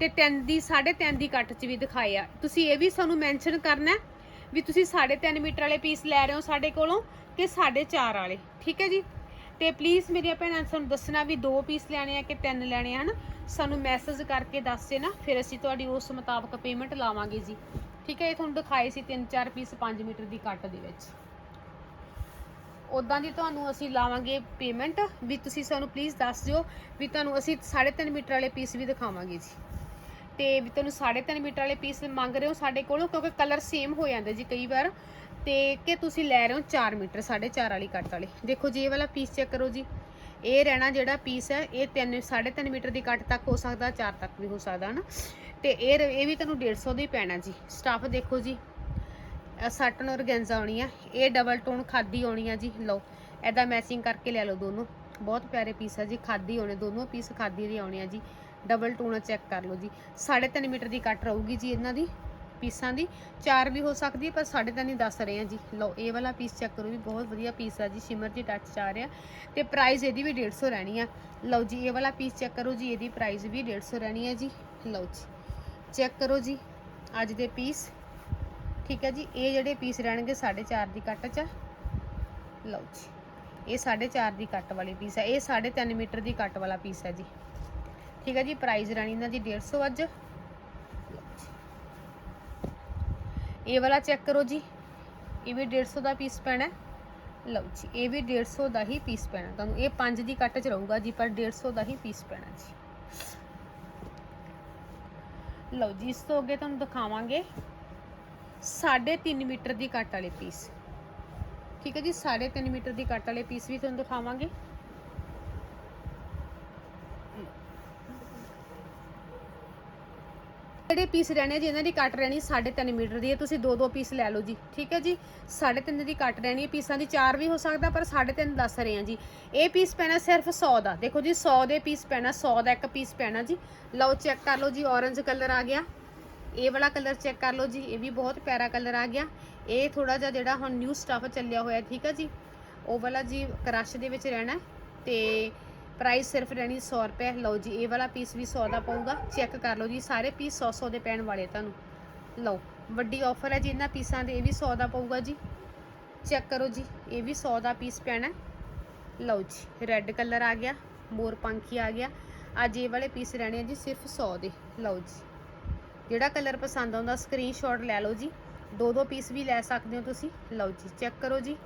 ਤੇ 3 ਦੀ 3.5 ਦੀ ਕੱਟ 'ਚ ਵੀ ਦਿਖਾਏ ਆ। ਤੁਸੀਂ ਇਹ ਵੀ ਸਾਨੂੰ ਮੈਂਸ਼ਨ ਕਰਨਾ ਵੀ ਤੁਸੀਂ 3.5 ਮੀਟਰ ਵਾਲੇ ਪੀਸ ਲੈ ਰਹੇ ਹੋ ਸਾਡੇ ਕੋਲੋਂ ਕਿ 4.5 ਵਾਲੇ, ਠੀਕ ਹੈ ਜੀ? ਤੇ ਪਲੀਜ਼ ਮੇਰੀਆਂ ਭੈਣਾਂ, ਸਾਨੂੰ ਦੱਸਣਾ ਵੀ ਦੋ ਪੀਸ ਲੈਣੇ ਆ ਕਿ ਤਿੰਨ ਲੈਣੇ ਹਨ? ਸਾਨੂੰ ਮੈਸੇਜ ਕਰਕੇ ਦੱਸ ਦੇਣਾ, ਫਿਰ ਅਸੀਂ ਤੁਹਾਡੀ ਉਸ ਮੁਤਾਬਕ ਪੇਮੈਂਟ ਲਾਵਾਂਗੇ ਜੀ। ਠੀਕ ਹੈ, ਇਹ ਤੁਹਾਨੂੰ ਦਿਖਾਏ ਸੀ ਤਿੰਨ ਚਾਰ ਪੀਸ 5 ਮੀਟਰ ਦੀ ਕੱਟ ਦੇ ਵਿੱਚ। ਉਦਾਂ ਦੀ ਤੁਹਾਨੂੰ ਅਸੀਂ ਲਾਵਾਂਗੇ ਪੇਮੈਂਟ ਵੀ ਤੁਸੀਂ ਸਾਨੂੰ ਪਲੀਜ਼ ਦੱਸ ਦਿਓ ਵੀ ਤੁਹਾਨੂੰ ਅਸੀਂ 3.5 ਮੀਟਰ ਵਾਲੇ ਪੀਸ ਵੀ ਦਿਖਾਵਾਂਗੇ ਜੀ। ਤੇ ਵੀ ਤੁਹਾਨੂੰ 3.5 ਮੀਟਰ ਵਾਲੇ ਪੀਸ ਮੰਗ ਰਹੇ ਹੋ ਸਾਡੇ ਕੋਲੋਂ, ਕਿਉਂਕਿ ਕਲਰ ਸੇਮ ਹੋ ਜਾਂਦੇ ਜੀ ਕਈ ਵਾਰ। ਤੇ ਕਿ ਤੁਸੀਂ ਲੈ ਰਹੇ ਹੋ 4 ਮੀਟਰ 4.5 ਵਾਲੀ ਕੱਟ ਵਾਲੇ। ਦੇਖੋ ਜੀ, ਇਹ ਵਾਲਾ ਪੀਸ ਚੈੱਕ ਕਰੋ ਜੀ। ਇਹ ਰਹਿਣਾ ਜਿਹੜਾ ਪੀਸ ਹੈ, ਇਹ 3 3.5 ਮੀਟਰ ਦੀ ਕੱਟ ਤੱਕ ਹੋ ਸਕਦਾ 4 ਤੱਕ ਵੀ ਹੋ ਸਕਦਾ, ਹਨਾ? ਤੇ ਇਹ ਇਹ ਵੀ ਤੁਹਾਨੂੰ 150 ਦਾ ਹੀ ਪੈਣਾ ਜੀ। ਸਟਾਫ ਦੇਖੋ ਜੀ ਸਟਨ ਔਰਗੈਂਜ਼ਾ ਆਉਣੀ ਆ, ਇਹ ਡਬਲ ਟੋਨ ਖਾਦੀ ਆਉਣੀ ਆ ਜੀ, ਲਓ ਐਦਾ ਮੈਚਿੰਗ ਕਰਕੇ ਲੈ ਲਓ ਦੋਨੋਂ। ਬਹੁਤ ਪਿਆਰੇ ਪੀਸ ਆ ਜੀ, ਖਾਦੀ ਆਉਣੇ ਦੋਨੋਂ ਪੀਸ ਖਾਦੀ ਦੇ ਆਉਣੇ ਆ ਜੀ। ਡਬਲ ਟੂਣਾ ਚੈੱਕ ਕਰ ਲਓ ਜੀ। 3.5 ਮੀਟਰ ਦੀ ਕੱਟ ਰਹੂਗੀ ਜੀ ਇਹਨਾਂ ਦੀ ਪੀਸਾਂ ਦੀ। ਚਾਰ ਵੀ ਹੋ ਸਕਦੀ ਹੈ, ਪਰ 3.5 ਹੀ ਦੱਸ ਰਹੇ ਆ ਜੀ। ਲਓ, ਇਹ ਵਾਲਾ ਪੀਸ ਚੈੱਕ ਕਰੋ ਵੀ ਬਹੁਤ ਵਧੀਆ ਪੀਸ ਆ ਜੀ। ਸ਼ਿਮਰ ਦੀ ਟੱਚ ਚ ਆ ਰਿਹਾ। ਤੇ ਪ੍ਰਾਈਸ ਇਹਦੀ ਵੀ 150 ਰਹਿਣੀ ਆ। ਲਓ ਜੀ, ਇਹ ਵਾਲਾ ਪੀਸ ਚੈੱਕ ਕਰੋ ਜੀ। ਇਹਦੀ ਪ੍ਰਾਈਸ ਵੀ 150 ਰਹਿਣੀ ਹੈ ਜੀ। ਲਓ ਜੀ ਚੈੱਕ ਕਰੋ ਜੀ। ਅੱਜ ਦੇ ਪੀਸ ਠੀਕ ਹੈ ਜੀ। ਇਹ ਜਿਹੜੇ ਪੀਸ ਰਹਿਣਗੇ 4.5 ਦੀ ਕੱਟ 'ਚ। ਲਓ ਜੀ, ਇਹ 4.5 ਦੀ ਕੱਟ ਵਾਲੀ ਪੀਸ ਹੈ ਇਹ 3.5 ਮੀਟਰ ਦੀ ਕੱਟ ਵਾਲਾ ਪੀਸ ਹੈ ਜੀ। ਠੀਕ ਹੈ ਜੀ ਪ੍ਰਾਈਸ ਰਹਿਣੀ ਇਹਨਾਂ ਦੀ 150 ਅੱਜ। ਇਹ ਵਾਲਾ ਚੈੱਕ ਕਰੋ ਜੀ, ਇਹ ਵੀ 150 ਦਾ ਪੀਸ ਪੈਣਾ ਲਓ ਜੀ, ਇਹ ਵੀ 150 ਦਾ ਹੀ ਪੀਸ ਪੈਣਾ। ਤੁਹਾਨੂੰ ਇਹ 5 ਦੀ ਕੱਟ 'ਚ ਰਹੂਗਾ ਜੀ, ਪਰ 150 ਦਾ ਹੀ ਪੀਸ ਪੈਣਾ ਜੀ। ਲਓ ਜੀ, ਇਸ ਤੋਂ ਅੱਗੇ ਤੁਹਾਨੂੰ ਦਿਖਾਵਾਂਗੇ 3.5 ਮੀਟਰ ਦੀ ਕੱਟ ਵਾਲੇ ਪੀਸ ਠੀਕ ਹੈ ਜੀ 3.5 ਮੀਟਰ ਦੀ ਕੱਟ ਵਾਲੇ ਪੀਸ ਵੀ ਤੁਹਾਨੂੰ ਦਿਖਾਵਾਂਗੇ। ਜਿਹੜੇ ਪੀਸ ਰਹਿਣੇ ਜੀ, ਇਹਨਾਂ ਦੀ ਕੱਟ ਰਹਿਣੀ 3.5 ਮੀਟਰ ਦੀ ਹੈ। ਤੁਸੀਂ ਦੋ ਦੋ ਪੀਸ ਲੈ ਲਓ ਜੀ। ਠੀਕ ਹੈ ਜੀ? 3.5 ਦੀ ਕੱਟ ਰਹਿਣੀ ਹੈ। ਪੀਸਾਂ ਦੀ ਚਾਰ ਵੀ ਹੋ ਸਕਦਾ, ਪਰ 3.5 ਦੱਸ ਰਹੇ ਹਾਂ ਜੀ। ਇਹ ਪੀਸ ਪੈਣਾ ਸਿਰਫ 100 ਦਾ। ਦੇਖੋ ਜੀ 100 ਦੇ ਪੀਸ ਪੈਣਾ 100 ਦਾ ਇੱਕ ਪੀਸ ਪੈਣਾ ਜੀ। ਲਓ ਚੈੱਕ ਕਰ ਲਓ ਜੀ ਔਰੰਜ ਕਲਰ ਆ ਗਿਆ। ਇਹ ਵਾਲਾ ਕਲਰ ਚੈੱਕ ਕਰ ਲਓ ਜੀ, ਇਹ ਵੀ ਬਹੁਤ ਪਿਆਰਾ ਕਲਰ ਆ ਗਿਆ। ਇਹ ਥੋੜਾ ਜਿਹਾ ਜਿਹੜਾ ਹੁਣ ਨਿਊ ਸਟਫ ਚੱਲਿਆ ਹੋਇਆ, ਠੀਕ ਹੈ ਜੀ? ਉਹ ਵਾਲਾ ਜੀ ਕ੍ਰਸ਼ ਦੇ ਵਿੱਚ ਰਹਿਣਾ ਹੈ। ਤੇ ਪ੍ਰਾਈਸ ਸਿਰਫ ਰਹਿਣੀ 100 ਰੁਪਏ। ਲਓ ਜੀ, ਇਹ ਵਾਲਾ ਪੀਸ ਵੀ 100 ਦਾ ਪਊਗਾ। ਚੈੱਕ ਕਰ ਲਓ ਜੀ, ਸਾਰੇ ਪੀਸ 100 100 ਦੇ ਪੈਣ ਵਾਲੇ ਤੁਹਾਨੂੰ। ਲਓ, ਵੱਡੀ ਆਫਰ ਹੈ ਜੀ, ਇਹਨਾਂ ਪੀਸਾਂ ਦੇ, ਇਹ ਵੀ 100 ਦਾ ਪਊਗਾ ਜੀ। ਚੈੱਕ ਕਰੋ ਜੀ, ਇਹ ਵੀ 100 ਦਾ ਪੀਸ ਪੈਣਾ। ਲਓ ਜੀ ਰੈੱਡ ਕਲਰ ਆ ਗਿਆ ਮੋਰ ਪੰਖੀ ਆ ਗਿਆ। ਅੱਜ ਇਹ ਵਾਲੇ ਪੀਸ ਰਹਿਣੇ ਆ ਜੀ, ਸਿਰਫ 100 ਦੇ। ਲਓ ਜੀ, ਜਿਹੜਾ ਕਲਰ ਪਸੰਦ ਆਉਂਦਾ ਸਕਰੀਨਸ਼ਾਟ ਲੈ ਲਓ ਜੀ। ਦੋ ਦੋ ਪੀਸ ਵੀ ਲੈ ਸਕਦੇ ਹੋ ਤੁਸੀਂ। ਲਓ ਜੀ ਚੈੱਕ ਕਰੋ ਜੀ।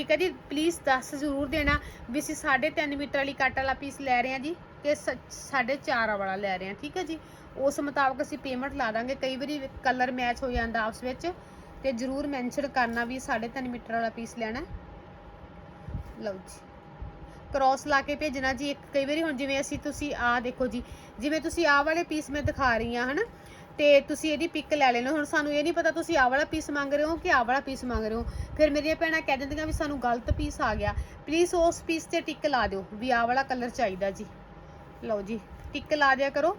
ਠੀਕ ਹੈ ਜੀ ਪਲੀਜ਼ ਦੱਸ ਜ਼ਰੂਰ ਦੇਣਾ ਵੀ ਅਸੀਂ 3.5 ਮੀਟਰ ਵਾਲੀ ਕੱਟ ਵਾਲਾ ਪੀਸ ਲੈ ਰਹੇ ਹਾਂ ਜੀ ਕਿ 4.5 ਵਾਲਾ ਲੈ ਰਹੇ ਹਾਂ, ਠੀਕ ਹੈ ਜੀ। ਉਸ ਮੁਤਾਬਕ ਅਸੀਂ ਪੇਮੈਂਟ ਲਾ ਦਾਂਗੇ। ਕਈ ਵਾਰੀ ਕਲਰ ਮੈਚ ਹੋ ਜਾਂਦਾ ਆਪਸ ਵਿੱਚ ਤੇ ਜ਼ਰੂਰ ਮੈਂਸ਼ਨ ਕਰਨਾ ਵੀ 3.5 ਮੀਟਰ ਵਾਲਾ ਪੀਸ ਲੈਣਾ। ਲਓ ਜੀ। ਕ੍ਰਾਸ ਲਾ ਕੇ ਭੇਜਣਾ ਜੀ ਇੱਕ, ਕਈ ਵਾਰੀ ਹੁਣ ਜਿਵੇਂ ਅਸੀਂ ਤੁਸੀਂ ਆ ਦੇਖੋ ਜੀ, ਜਿਵੇਂ ਤੁਸੀਂ ਆਹ ਵਾਲੇ ਪੀਸ ਮੈਂ ਦਿਖਾ ਰਹੀ ਹਾਂ, ਹਨਾ? ਤੇ ਤੁਸੀਂ ਇਹਦੀ ਪਿਕ ਲੈ ਲੈਣਾ ਹੁਣ ਸਾਨੂੰ ਇਹ ਨਹੀਂ ਪਤਾ ਤੁਸੀਂ ਆਹ ਵਾਲਾ ਪੀਸ ਮੰਗ ਰਹੇ ਹੋ ਕਿ ਆਹ ਵਾਲਾ ਪੀਸ ਮੰਗ ਰਹੇ ਹੋ। ਫਿਰ ਮੇਰੀਆਂ ਭੈਣਾਂ ਕਹਿ ਦਿੰਦੀਆਂ ਵੀ ਸਾਨੂੰ ਗਲਤ ਪੀਸ ਆ ਗਿਆ। ਪਲੀਜ਼ ਉਸ ਪੀਸ ਤੇ ਟਿਕ ਲਾ ਦਿਓ ਵੀ ਆਹ ਵਾਲਾ ਕਲਰ ਚਾਹੀਦਾ ਜੀ। ਲਓ ਜੀ ਟਿਕ ਲਾ ਦਿਆ ਕਰੋ।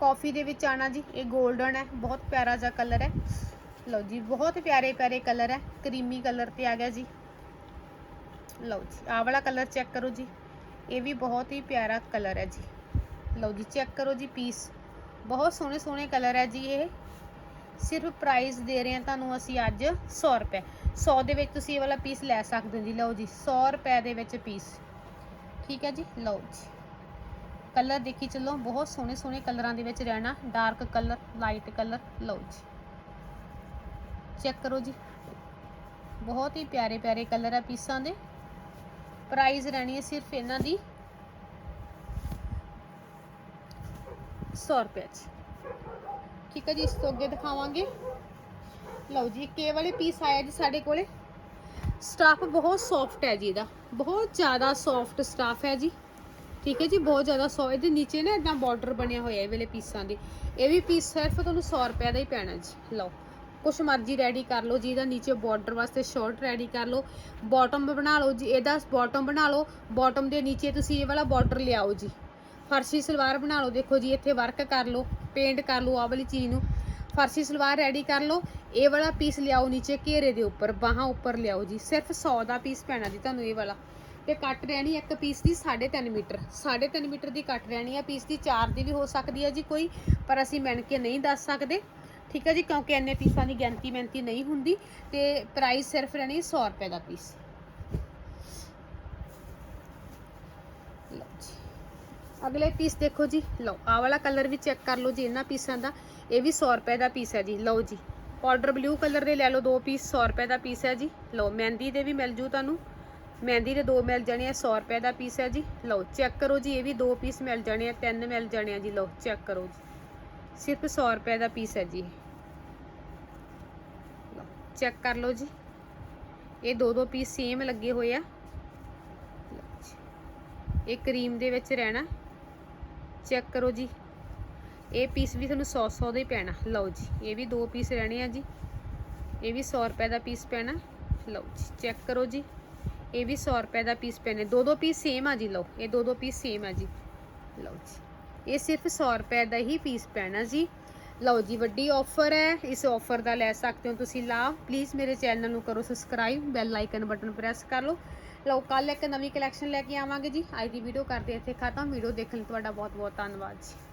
ਕਾਫੀ ਦੇ ਵਿੱਚ ਆਣਾ ਜੀ, ਇਹ 골ਡਨ ਹੈ, ਬਹੁਤ ਪਿਆਰਾ ਜਿਹਾ ਕਲਰ ਹੈ। ਲਓ ਜੀ, ਬਹੁਤ ਪਿਆਰੇ ਪਿਆਰੇ ਕਲਰ ਹੈ ਕਰੀਮੀ ਕਲਰ ਤੇ ਆ ਗਿਆ ਜੀ। ਲਓ ਜੀ, ਆਹ ਵਾਲਾ ਕਲਰ ਚੈੱਕ ਕਰੋ ਜੀ। ਇਹ ਵੀ ਬਹੁਤ ਹੀ ਪਿਆਰਾ ਕਲਰ ਹੈ ਜੀ। ਲਓ ਜੀ ਚੈੱਕ ਕਰੋ ਜੀ ਪੀਸ ਬਹੁਤ ਸੋਹਣੇ ਸੋਹਣੇ ਕਲਰ ਹੈ ਜੀ ਇਹ। ਸਿਰਫ ਪ੍ਰਾਈਸ ਦੇ ਰਹੇ ਹਾਂ ਤੁਹਾਨੂੰ ਅਸੀਂ ਅੱਜ 100 ਰੁਪਏ। 100 ਦੇ ਵਿੱਚ ਤੁਸੀਂ ਇਹ ਵਾਲਾ ਪੀਸ ਲੈ ਸਕਦੇ ਹੋ ਜੀ। ਲਓ ਜੀ 100 ਰੁਪਏ ਦੇ ਵਿੱਚ ਪੀਸ ਠੀਕ ਹੈ ਜੀ? ਲਓ ਜੀ। ਕਲਰ ਦੇਖੀ ਚੱਲੋ, ਬਹੁਤ ਸੋਹਣੇ ਸੋਹਣੇ ਕਲਰਾਂ ਦੇ ਵਿੱਚ ਰਹਿਣਾ। Dark colour light colour. ਲਓ ਜੀ। ਚੈੱਕ ਕਰੋ ਜੀ। ਬਹੁਤ ਹੀ ਪਿਆਰੇ ਪਿਆਰੇ ਕਲਰ ਆ ਪੀਸਾਂ ਦੇ। ਪ੍ਰਾਈਸ ਰਹਿਣੀ ਹੈ ਸਿਰਫ ਇਹਨਾਂ ਦੀ 100 ਰੁਪਏ ਚ ਠੀਕ ਹੈ ਜੀ ਇਸ ਤੋਂ ਅੱਗੇ ਦਿਖਾਵਾਂਗੇ ਲਓ ਜੀ ਕੇ ਵਾਲੇ ਪੀਸ ਆਇਆ ਜੀ ਸਾਡੇ ਕੋਲੇ ਸਟਾਫ ਬਹੁਤ ਸੌਫਟ ਹੈ ਜੀ ਇਹਦਾ ਬਹੁਤ ਜ਼ਿਆਦਾ ਸੌਫਟ ਸਟਾਫ ਹੈ ਜੀ ਠੀਕ ਹੈ ਜੀ ਬਹੁਤ ਜ਼ਿਆਦਾ ਸੌ ਇਹਦੇ ਨੀਚੇ ਨਾ ਇਦਾਂ ਬਾਰਡਰ ਬਣਿਆ ਹੋਇਆ ਇਹ ਵਾਲੇ ਪੀਸਾਂ ਦੇ ਇਹ ਵੀ ਪੀਸ ਸਿਰਫ ਤੁਹਾਨੂੰ 100 ਰੁਪਏ ਦਾ ਹੀ ਪੈਣਾ ਜੀ ਲਓ ਕੁਛ ਮਰਜ਼ੀ ਰੈਡੀ ਕਰ ਲਓ ਜੀ ਇਹਦਾ ਨੀਚੇ ਬਾਰਡਰ ਵਾਸਤੇ ਸ਼ਾਰਟ ਰੈਡੀ ਕਰ ਲਓ ਬਾਟਮ ਬਣਾ ਲਓ ਜੀ ਇਹਦਾ ਬਾਟਮ ਬਣਾ ਲਓ ਬਾਟਮ ਦੇ ਨੀਚੇ ਤੁਸੀਂ ਇਹ ਵਾਲਾ ਬਾਰਡਰ ਲਿਆਓ ਜੀ ਫਰਸ਼ੀ ਸਲਵਾਰ ਬਣਾ ਲਓ। ਦੇਖੋ ਜੀ, ਇੱਥੇ ਵਰਕ ਕਰ ਲਓ ਪੇਂਟ ਕਰ ਲਓ ਆਹ ਵਾਲੀ ਚੀਜ਼ ਨੂੰ। ਫਰਸ਼ੀ ਸਲਵਾਰ ਰੈਡੀ ਕਰ ਲਓ। ਇਹ ਵਾਲਾ ਪੀਸ ਲਿਆਓ ਨੀਚੇ ਘੇਰੇ ਦੇ ਉੱਪਰ, ਬਾਹਾਂ ਉੱਪਰ ਲਿਆਓ ਜੀ। ਸਿਰਫ 100 ਦਾ ਪੀਸ ਪੈਣਾ ਜੀ ਤੁਹਾਨੂੰ ਇਹ ਵਾਲਾ। ਤੇ ਕੱਟ ਰਹਿਣੀ ਇੱਕ ਪੀਸ ਦੀ 3.5 ਮੀਟਰ। 3.5 ਮੀਟਰ ਦੀ ਕੱਟ ਰਹਿਣੀ ਆ। ਪੀਸ ਦੀ 4 ਦੀ ਵੀ ਹੋ ਸਕਦੀ ਹੈ ਜੀ ਕੋਈ, ਪਰ ਅਸੀਂ ਮਿਣ ਕੇ ਨਹੀਂ ਦੱਸ ਸਕਦੇ। ਠੀਕ ਹੈ ਜੀ, ਕਿਉਂਕਿ ਇੰਨੇ ਪੀਸਾਂ ਦੀ ਗਿਣਤੀ ਮਿਹਨਤੀ ਨਹੀਂ ਹੁੰਦੀ। ਤੇ ਪ੍ਰਾਈਸ ਸਿਰਫ ਰਹਿਣੀ 100 ਰੁਪਏ ਦਾ ਪੀਸ ਲਓ ਜੀ। ਅਗਲੇ ਪੀਸ ਦੇਖੋ ਜੀ। ਲਓ, ਆਹ ਵਾਲਾ ਕਲਰ ਵੀ ਚੈੱਕ ਕਰ ਲਓ ਜੀ ਇਹਨਾਂ ਪੀਸਾਂ ਦਾ। ਇਹ ਵੀ 100 ਰੁਪਏ ਦਾ ਪੀਸ ਹੈ ਜੀ। ਲਓ ਜੀ ਪਾਊਡਰ ਬਲੂ ਕਲਰ ਦੇ ਲੈ ਲਓ ਦੋ ਪੀਸ 100 ਰੁਪਏ ਦਾ ਪੀਸ ਹੈ ਜੀ। ਲਓ, ਮਹਿੰਦੀ ਦੇ ਵੀ ਮਿਲ ਜੂ ਤੁਹਾਨੂੰ। ਮਹਿੰਦੀ ਦੇ ਦੋ ਮਿਲ ਜਾਣੇ ਆ 100 ਰੁਪਏ ਦਾ ਪੀਸ ਹੈ ਜੀ। ਲਓ ਚੈੱਕ ਕਰੋ ਜੀ, ਇਹ ਵੀ ਦੋ ਪੀਸ ਮਿਲ ਜਾਣੇ ਆ, ਤਿੰਨ ਮਿਲ ਜਾਣੇ ਆ ਜੀ। ਲਓ ਚੈੱਕ ਕਰੋ ਜੀ। ਸਿਰਫ 100 ਰੁਪਏ ਦਾ ਪੀਸ ਹੈ ਜੀ ਲਓ ਚੈੱਕ ਕਰ ਲਓ ਜੀ। ਇਹ ਦੋ ਦੋ ਪੀਸ ਸੇਮ ਲੱਗੇ ਹੋਏ ਆ। ਲਓ ਜੀ। ਇਹ ਕਰੀਮ ਦੇ ਵਿੱਚ ਰਹਿਣਾ। ਚੈੱਕ ਕਰੋ ਜੀ। ਇਹ ਪੀਸ ਵੀ ਤੁਹਾਨੂੰ 100 100 ਦਾ ਹੀ ਪੈਣਾ। ਲਓ ਜੀ, ਇਹ ਵੀ ਦੋ ਪੀਸ ਰਹਿਣੇ ਆ ਜੀ। ਇਹ ਵੀ 100 ਰੁਪਏ ਦਾ ਪੀਸ ਪੈਣਾ। ਲਓ ਜੀ, ਚੈੱਕ ਕਰੋ ਜੀ। ਇਹ ਵੀ 100 ਰੁਪਏ ਦਾ ਪੀਸ ਪੈਣੇ। ਦੋ ਦੋ ਪੀਸ ਸੇਮ ਆ ਜੀ, ਲਓ। ਇਹ ਦੋ ਦੋ ਪੀਸ ਸੇਮ ਆ ਜੀ। ਲਓ ਜੀ, ਇਹ ਸਿਰਫ 100 ਰੁਪਏ ਦਾ ਹੀ ਪੀਸ ਪੈਣਾ ਜੀ। ਲਓ ਜੀ, ਵੱਡੀ ਆਫਰ ਹੈ। ਇਸ ਆਫਰ ਦਾ ਲੈ ਸਕਦੇ ਹੋ ਤੁਸੀਂ ਲਾਭ। ਪਲੀਜ਼ ਮੇਰੇ ਚੈਨਲ ਨੂੰ ਕਰੋ subscribe bell icon button press ਕਰ ਲਓ। ਲਓ ਕੱਲ ਇੱਕ ਨਵੀਂ ਕਲੈਕਸ਼ਨ ਲੈ ਕੇ ਆਵਾਂਗੇ ਜੀ। ਅੱਜ ਦੀ ਵੀਡੀਓ ਕਰਦੇ ਇੱਥੇ ਖਤਮ। ਵੀਡੀਓ ਦੇਖਣ ਲਈ ਤੁਹਾਡਾ ਬਹੁਤ ਬਹੁਤ ਧੰਨਵਾਦ ਜੀ।